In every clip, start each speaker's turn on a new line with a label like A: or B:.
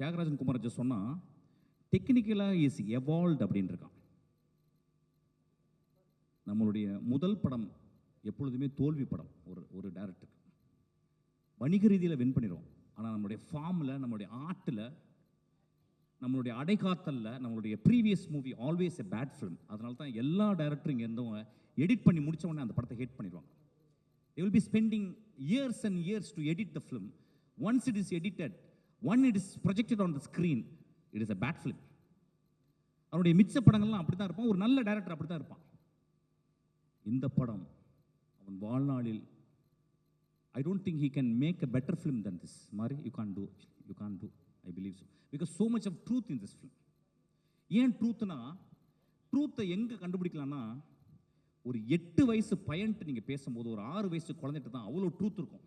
A: தியாகராஜன் குமாரஜி சொன்னால் டெக்னிக்கலாக is evolve அப்படின்னு இருக்கான் நம்மளுடைய முதல் படம் எப்பொழுதுமே தோல்வி படம் ஒரு ஒரு டேரக்டருக்கு வணிக ரீதியில் வின் பண்ணிடுவோம் ஆனால் நம்மளுடைய ஃபார்மில் நம்மளுடைய ஆர்ட்டில் நம்மளுடைய அடைகாத்தலில் நம்மளுடைய previous movie always a bad film அதனால தான் எல்லா டேரக்டரும் இங்கே இருந்தவங்க எடிட் பண்ணி முடித்த உடனே அந்த படத்தை ஹேட் பண்ணிடுவாங்க. They will be spending years and years to edit the film once it is edited one it is projected on the screen it is a bad film அவனுடைய மிச்ச படங்கள்லாம் அப்படி தான் இருப்பான். ஒரு நல்ல டைரக்டர் அப்படி தான் இருப்பான். இந்த படம் அவன் வாழ்நாளில் I don't think he can make a better film than this மாதிரி you can do you can do I believe so because so much of truth in this film ஏன் ட்ரூத்னா ட்ரூத்தை எங்கே கண்டுபிடிக்கலாம்னா ஒரு எட்டு வயசு பையன்ட்டு நீங்கள் பேசும்போது ஒரு ஆறு வயசு குழந்தைட்டு தான் அவ்வளோ ட்ரூத் இருக்கும்.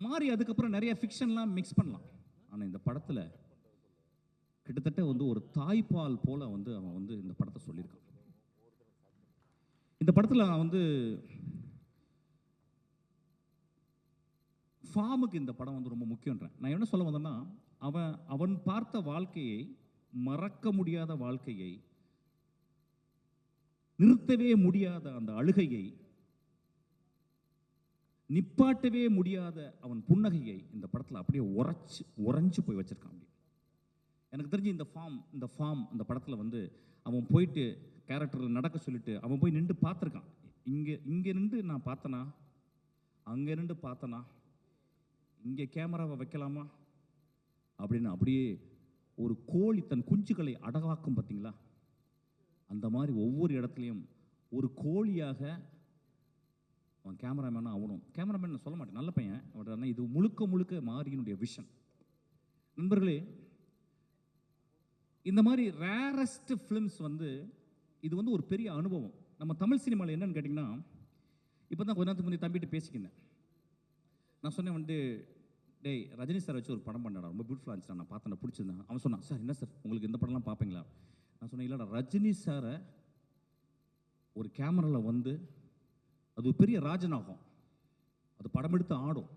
A: மாறி அதுக்கப்புறம் நிறைய ஃபிக்ஷன்லாம் மிக்ஸ் பண்ணலாம். ஆனால் இந்த படத்தில் கிட்டத்தட்ட வந்து ஒரு தாய்ப்பால் போல வந்து அவன் வந்து இந்த படத்தை சொல்லியிருக்கான். இந்த படத்தில் அவன் வந்து ஃபார்முக்கு இந்த படம் வந்து ரொம்ப முக்கியன்றேன் நான் என்ன சொல்ல வந்தேன்னா அவன் அவன் பார்த்த வாழ்க்கையை மறக்க முடியாத வாழ்க்கையை நிறுத்தவே முடியாத அந்த அழுகையை நிப்பாட்டவே முடியாத அவன் புன்னகையை இந்த படத்தில் அப்படியே உரைச்சி உறைஞ்சு போய் வச்சிருக்கான் அப்படி. எனக்கு தெரிஞ்சு இந்த ஃபார்ம் இந்த ஃபார்ம் அந்த படத்தில் வந்து அவன் போயிட்டு கேரக்டரில் நடக்க சொல்லிட்டு அவன் போய் நின்று பார்த்துருக்கான். இங்கே இங்கே நின்று நான் பார்த்தனா? அங்கே நின்று பார்த்தனா? இங்கே கேமராவை வைக்கலாமா? அப்படின்னு அப்படியே ஒரு கோழி தன் குஞ்சுகளை அடகாக்கும் பார்த்தீங்களா அந்த மாதிரி ஒவ்வொரு இடத்துலையும் ஒரு கோழியாக அவன் கேமராமேனாக ஆகணும். கேமராமேன் நான் சொல்ல மாட்டேன். நல்ல பையன். பட் ஆனால் இது முழுக்க முழுக்க மாரியனுடைய விஷன் நண்பர்களே இந்த மாதிரி ரேரஸ்ட் ஃபிலிம்ஸ் வந்து இது வந்து ஒரு பெரிய அனுபவம். நம்ம தமிழ் சினிமாவில் என்னன்னு கேட்டிங்கன்னா இப்போ தான் கொஞ்ச நேரத்துக்கு முந்தைய தம்பிட்டு பேசிக்கினேன் நான் சொன்னேன் வந்து டேய் ரஜினி சார் வச்சு ஒரு படம் பண்ணடா. ரொம்ப பியூட்டிஃபுல்லாக இருந்துச்சு நான் பார்த்தேன் பிடிச்சிருந்தேன். அவன் சொன்னான் சார் என்ன சார்? உங்களுக்கு இந்த படம்லாம் பார்ப்பீங்களா? நான் சொன்னேன் இல்லைடா ரஜினி சாரை ஒரு கேமராவில் வந்து அது ஒரு பெரிய ராஜநாகம் அது படம் எடுத்து ஆடும்.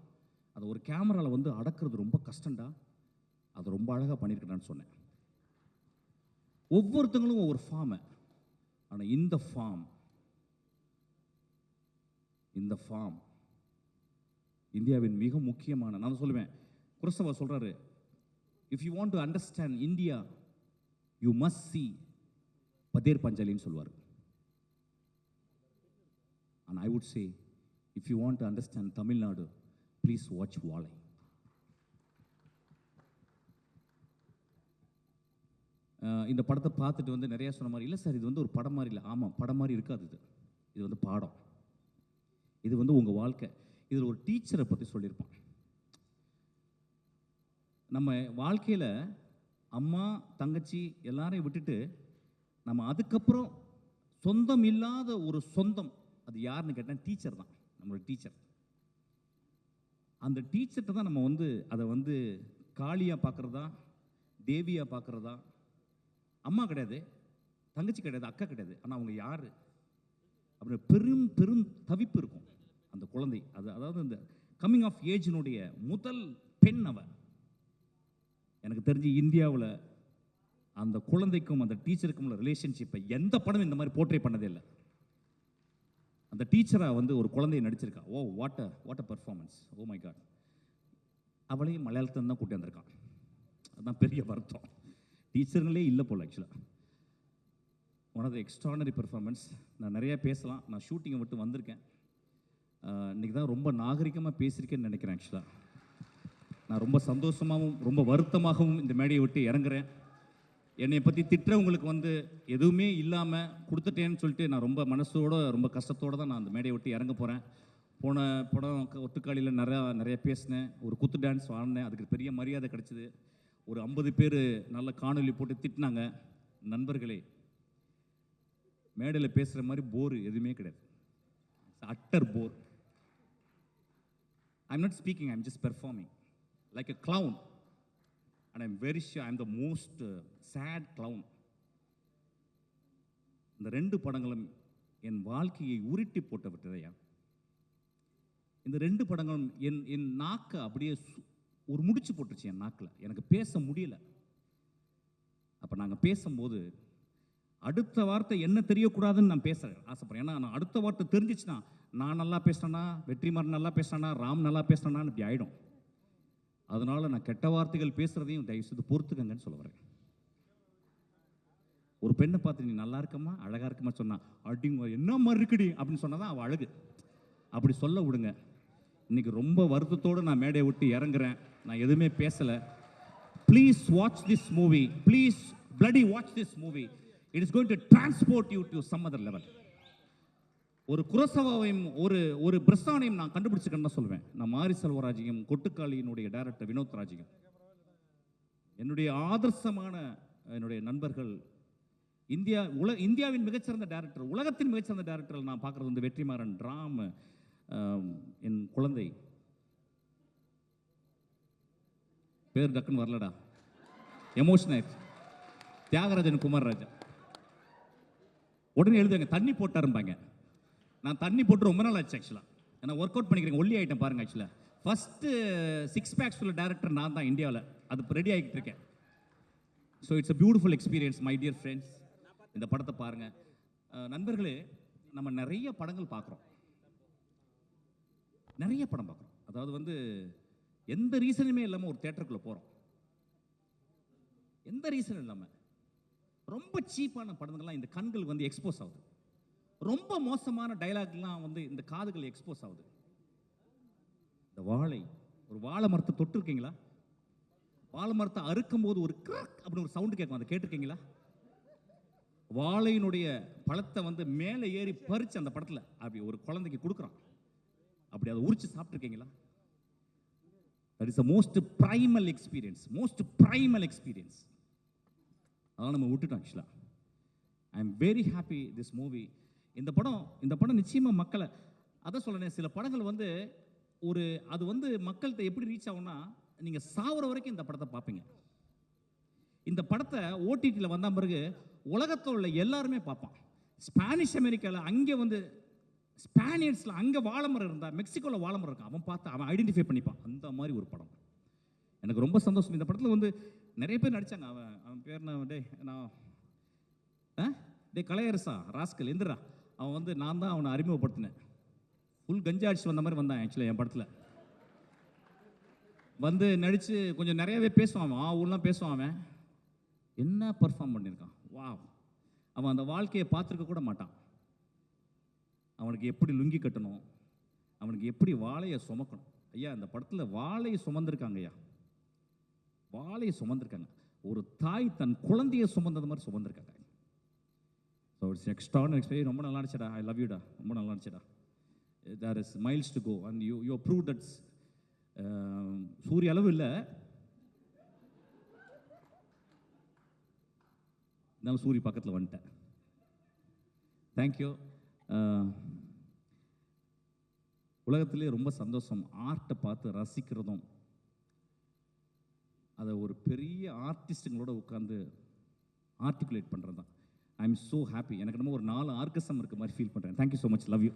A: அதை ஒரு கேமராவில் வந்து அடக்கிறது ரொம்ப கஷ்டம்டா. அது ரொம்ப அழகாக பண்ணியிருக்கடான்னு சொன்னேன். ஒவ்வொருத்தங்களும் ஒவ்வொரு ஃபார்மை ஆனால் இந்த ஃபார்ம் இந்த ஃபார்ம் இந்தியாவின் மிக முக்கியமான நான் சொல்லுவேன். குரசவா சொல்கிறாரு if you want to understand India you must see Pather பஞ்சாலின்னு சொல்லுவார். And I would say if you want to understand Tamil Nadu please watch watch Wally. Uh, இந்த படத்தை பார்த்துட்டு வந்து நிறையா சொன்ன மாதிரி இல்லை சார் இது வந்து ஒரு படம் மாதிரி இல்லை. ஆமாம் படம் மாதிரி இருக்காது இது. இது வந்து பாடம். இது வந்து உங்கள் வாழ்க்கை. இதில் ஒரு டீச்சரை பற்றி சொல்லியிருப்பான். நம்ம வாழ்க்கையில் அம்மா தங்கச்சி எல்லாரையும் விட்டுட்டு நம்ம அதுக்கப்புறம் சொந்தம் இல்லாத ஒரு சொந்தம் அது யாருன்னு கேட்டால் டீச்சர் தான் நம்மளோட டீச்சர் அந்த டீச்சர்கிட்ட தான் நம்ம வந்து அதை வந்து காளியாக பார்க்குறதா தேவியாக பார்க்குறதா? அம்மா கிடையாது தங்கச்சி கிடையாது அக்கா கிடையாது. ஆனால் அவங்க யார்? அப்படின்னு பெரும் பெரும் தவிப்பு இருக்கும் அந்த குழந்தை. அது அதாவது இந்த கம்மிங் ஆஃப் ஏஜினுடைய முதல் பெண் அவ. எனக்கு தெரிஞ்சு இந்தியாவில் அந்த குழந்தைக்கும் அந்த டீச்சருக்கும் உள்ள ரிலேஷன்ஷிப்பை எந்த படமும் இந்த மாதிரி போர்ட்ரே பண்ணதே இல்லை. அந்த டீச்சராக வந்து ஒரு குழந்தைய நடிச்சிருக்கா. ஓ what a what a performance oh my god அவளையும் மலையாளத்தில் தான் கூட்டி வந்திருக்கான். அதுதான் பெரிய வருத்தம். டீச்சருங்களே இல்லை போல் ஆக்சுவலாக one of the extraordinary performance நான் நிறையா பேசலாம். நான் ஷூட்டிங்கை விட்டு வந்திருக்கேன். இன்றைக்கி இன்னைக்கு தான் ரொம்ப நாகரிகமாக பேசியிருக்கேன்னு நினைக்கிறேன் ஆக்சுவலாக நான் ரொம்ப சந்தோஷமாகவும் ரொம்ப வருத்தமாகவும் இந்த மேடையை விட்டு இறங்குறேன். என்னை பற்றி திட்டுறவங்களுக்கு வந்து எதுவுமே இல்லாமல் கொடுத்துட்டேன்னு சொல்லிட்டு நான் ரொம்ப மனசோட ரொம்ப கஷ்டத்தோடு தான் நான் அந்த மேடையை விட்டு இறங்க போகிறேன் போன படம் ஒத்துக்காளியில் நிறையா நிறைய பேசினேன். ஒரு குத்து டான்ஸ் ஆடினேன். அதுக்கு பெரிய மரியாதை கிடச்சிது. ஒரு ஐம்பது பேர் நல்ல காணொளி போட்டு திட்டினாங்க. நண்பர்களே மேடையில் பேசுகிற மாதிரி போர் எதுவுமே கிடையாது. Utter bore I'm not speaking I'm just performing like a clown and I'm very sure I'm the most sad sad இந்த ரெண்டு படங்களும் என் வாழ்க்கையை உருட்டி போட்டு விட்டதையா இந்த ரெண்டு படங்களும் என் என் நாக்கை அப்படியே சு- ஒரு முடிச்சு போட்டுருச்சு என் நாக்கில். எனக்கு பேச முடியல. அப்போ நாங்கள் பேசும்போது அடுத்த வார்த்தை என்ன தெரியக்கூடாதுன்னு நான் பேசுகிறேன் ஆசைப்படுறேன். ஏன்னா நான் அடுத்த வார்த்தை தெரிஞ்சிச்சுன்னா நான் நல்லா பேசுனேனா வெற்றிமாறன் நல்லா பேசுனானா ராம் நல்லா பேசுனானான்னு இப்படி ஆகிடும் அதனால் நான் கெட்ட வார்த்தைகள் பேசுகிறதையும் தயவுசெய்து பொறுத்துக்கங்கன்னு சொல்ல வரேன். ஒரு பெண்ணை பார்த்து நீ நல்லா இருக்கமா அழகாக இருக்கமா சொன்னா அப்படிங்க என்ன மாதிரி இருக்குடி? அப்படின்னு சொன்னாதான் அவள் அழகு. அப்படி சொல்ல விடுங்க. இன்றைக்கி ரொம்ப வருத்தத்தோடு நான் மேடையை விட்டு இறங்குறேன். நான் எதுவுமே பேசலை. Please watch this movie please bloody watch this movie it is going to transport you to some other level ஒரு குரசவாவையும் ஒரு ஒரு பிரஸ்தானையும் நான் கண்டுபிடிச்சிக்கன்னு தான் சொல்லுவேன் நான் மாரி செல்வராஜையும் கொட்டுக்காளியினுடைய டைரக்டர் வினோத் ராஜையும். என்னுடைய ஆதர்சமான என்னுடைய நண்பர்கள் இந்தியா உல இந்தியாவின் மிகச்சிறந்த டேரக்டர் உலகத்தின் மிகச்சிறந்த டேரக்டர் நான் பார்க்குறது வந்து வெற்றிமாறன் ராம் என் குழந்தை. பேர் டக்குன்னு வரலடா. எமோஷன் ஆயிடுச்சு. தியாகராஜன் குமார்ராஜா உடனே எழுதுங்க தண்ணி போட்டாரும்பாங்க. நான் தண்ணி போட்டு ரொம்ப நாள் ஆச்சு ஆக்சுவலாக ஏன்னா ஒர்க் அவுட் பண்ணிக்கிறேன் ஒல்லி ஆயிட்டேன் பாருங்க ஆக்சுவலாக ஃபஸ்ட்டு சிக்ஸ் பேக்ஸ் உள்ள டேரக்டர் நான் தான் இந்தியாவில். அது இப்போ ரெடி ஆகிட்டு இருக்கேன். So it's a beautiful experience my dear friends இந்த படத்தை பாருங்கள் நண்பர்களே நம்ம நிறைய படங்கள் பார்க்குறோம். நிறைய படம் பார்க்குறோம். அதாவது வந்து எந்த ரீசனுமே இல்லாமல் ஒரு தேட்டருக்குள்ளே போகிறோம் எந்த ரீசனும் இல்லாமல் ரொம்ப சீப்பான படங்கள்லாம் இந்த கண்கள் வந்து எக்ஸ்போஸ் ஆகுது. ரொம்ப மோசமான டைலாக்லாம் வந்து இந்த காதுகள் எக்ஸ்போஸ் ஆகுது. இந்த வாழை ஒரு வாழை மரத்தை தொட்டிருக்கீங்களா? வாழை மரத்தை அறுக்கும் போது ஒரு கிராக் அப்படின்னு ஒரு சவுண்டு கேட்கும். அதை கேட்டிருக்கீங்களா? வாழையினுடைய பழத்தை வந்து மேலே ஏறி பறிச்சு அந்த படத்தில் அப்படி ஒரு குழந்தைக்கு கொடுக்குறான். அப்படி அதை உரிச்சு சாப்பிட்ருக்கீங்களா that is a most primal experience most primal experience அதெல்லாம் நம்ம விட்டுட்டோம் ஆக்சுவலாக I am very happy this movie இந்த படம் இந்த படம் நிச்சயமாக மக்களை அதான் சொல்கிறேன் சில படங்கள் வந்து ஒரு அது வந்து மக்கள்கிட்ட எப்படி ரீச் ஆகும்னா நீங்கள் சாவர வரைக்கும் இந்த படத்தை பார்ப்பீங்க. இந்த படத்தை ஓடிடியில் வந்த பிறகு உலகத்தில் உள்ள எல்லாருமே பார்ப்பான். ஸ்பானிஷ் அமெரிக்காவில் அங்கே வந்து ஸ்பானியர்ஸில் அங்கே வாழமரம் இருந்தால் மெக்சிகோவில் வாழமரம் இருக்கான் அவன் பார்த்து அவன் ஐடென்டிஃபை பண்ணிப்பான். அந்த மாதிரி ஒரு படம். எனக்கு ரொம்ப சந்தோஷம். இந்த படத்தில் வந்து நிறைய பேர் நடித்தாங்க அவன் அவன் பேர் நான் டே நான் ஆ? டே கலையரசா ராஸ்கல் எந்திரா. அவன் வந்து நான் தான் அவனை அறிமுகப்படுத்தினேன். ஃபுல் கஞ்சா அடிச்சு வந்த மாதிரி வந்தான் ஆக்சுவலாக என் படத்தில். வந்து நடித்து கொஞ்சம் நிறையவே பேசுவான் அவன். ஆ ஊர்லாம் பேசுவான் அவன். என்ன பர்ஃபார்ம் பண்ணியிருக்கான் வா அவன் அந்த வாழ்க்கையை பார்த்துருக்க கூட மாட்டான். அவனுக்கு எப்படி லுங்கி கட்டணும்? அவனுக்கு எப்படி வாழையை சுமக்கணும்? ஐயா இந்த படத்தில் வாழையை சுமந்திருக்காங்க ஐயா. வாழையை சுமந்திருக்காங்க. ஒரு தாய் தன் குழந்தையை சுமந்தது மாதிரி சுமந்திருக்காங்க. ஸோ இட்ஸ் எக்ஸ்ட்ரான் எக்ஸ்பீரியன் ரொம்ப நல்லா இருந்துச்சுடா. ஐ லவ் யூடா ரொம்ப நல்லா இருந்துச்சுடா. There is miles to go and you you prove that's சூரிய அளவு இல்லை. இருந்தாலும் சூரிய பக்கத்தில் வந்துட்டேன். தேங்க்யூ uh, உலகத்திலே ரொம்ப சந்தோஷம். ஆர்ட்டை பார்த்து ரசிக்கிறதும். அதை ஒரு பெரிய ஆர்டிஸ்ட்டுங்களோட உட்காந்து ஆர்டிகுலேட் பண்ணுறது தான் ஐ எம் ஸோ ஹாப்பி எனக்கு என்னமோ ஒரு நாலு ஆர்கசம் இருக்க மாதிரி ஃபீல் பண்ணுறேன் thank you so much love you